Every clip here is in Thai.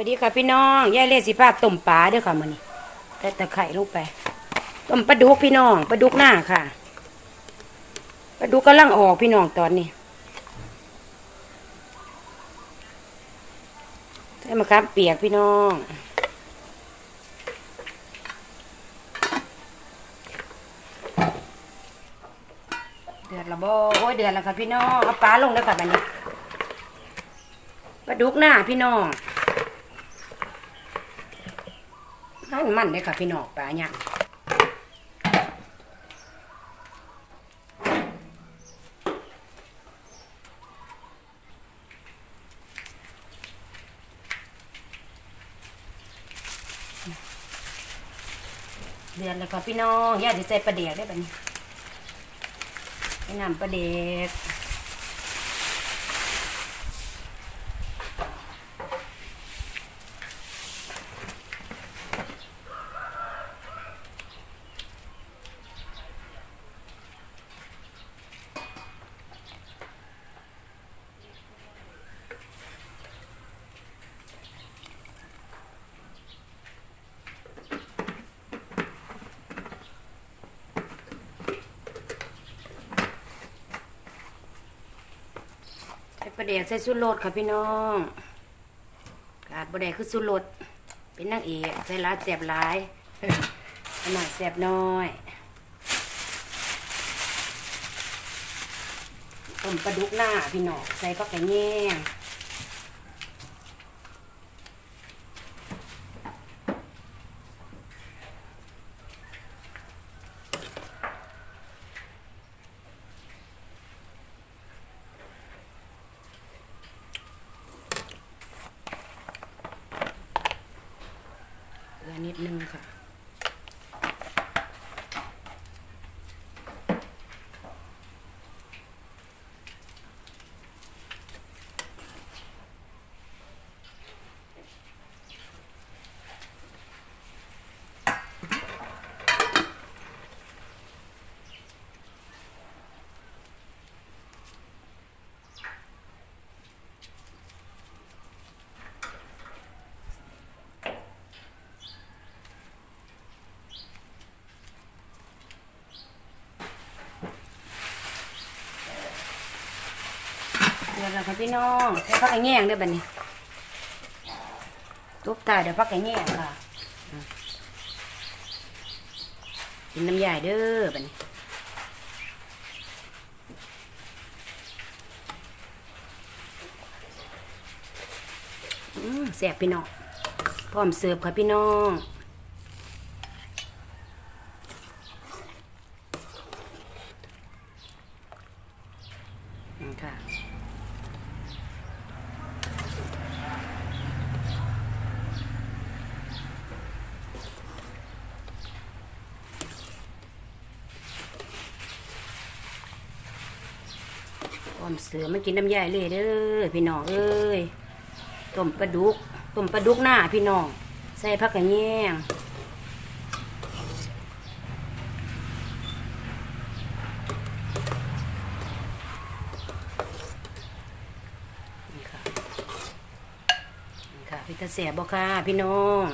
วัสดีค่ะพี่น้องยายเล่สิภาพต้มปลาเด้อค่ะมื้อนี้แต่ตะไคร่ลงไปต้มปลาดุกพี่น้องปลาดุกหน้าค่ะปลาดุกกำลังออกพี่น้องตอนนี้ใส่มะขามเปียกพี่น้องเดือดละบ่โอ้ยเดือดแล้วค่ะพี่น้องเอาปลาลงแล้วค่ะบัดนี้ปลาดุกหน้าพี่น้อง มันมันเลยค่ะพี่น้องปลาเนี่ยเดือนแล้วค่ะพี่น้องย่าจะใส่ปลาเดียกได้ปะนี่ไปนำปลาเดียก ใส่ปลาเดียกใส่สุดโลดค่ะพี่น้องกาดปลาเดียกคือสุดโลดเป็นนางเอกใส่ร้ายแสบร้ายขนาดแสบน้อยต้มปลาดุกหน้าพี่น้องใส่ก็ไก่แยง นิดนึงค่ะ เดี๋ยวเราค่ะพี่น้องใส่ผักกระแยงเด้อบัดนี้ทุบตายเดี๋ยวผักกระแยงค่ะกินน้ำยายเด้อบัดนี้อืมแซ่บพี่น้อง พร้อมเสิร์ฟค่ะพี่น้องค่ะ อมเสือมากินน้ำยายเลยเด้อพี่น้องเอ้ยต้มปลาดุกต้มปลาดุกหน้าพี่น้อง ใส่ผักกระแยงนี่ค่ะนี่ค่ะพี่ตาเสียบบ่ค่ะพี่น้อง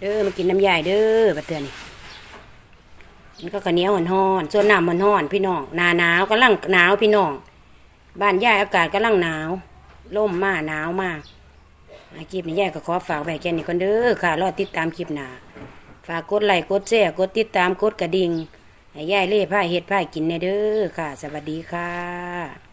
เด้อมากินน้ำยายเด้อบัดเตือนนี่มันก็ข้าวเหนียวห่อนส่วนน้ำมันหอนพี่น้องหนาหนาวกำลังหนาวพี่น้อง บ้านย่ายอากาศกำลังหนาวล่มมาหนาวมากคลิปนี้ย่ายก็ขอฝากไว้แค่นี้คนเด้อค่ะ รอติดตามคลิปหนาฝากกดไลค์กดแชร์กดติดตามกดกระดิ่งให้ย่ายเล่ผ้าเห็ดผ้ากินในเด้อค่ะ สวัสดีค่ะ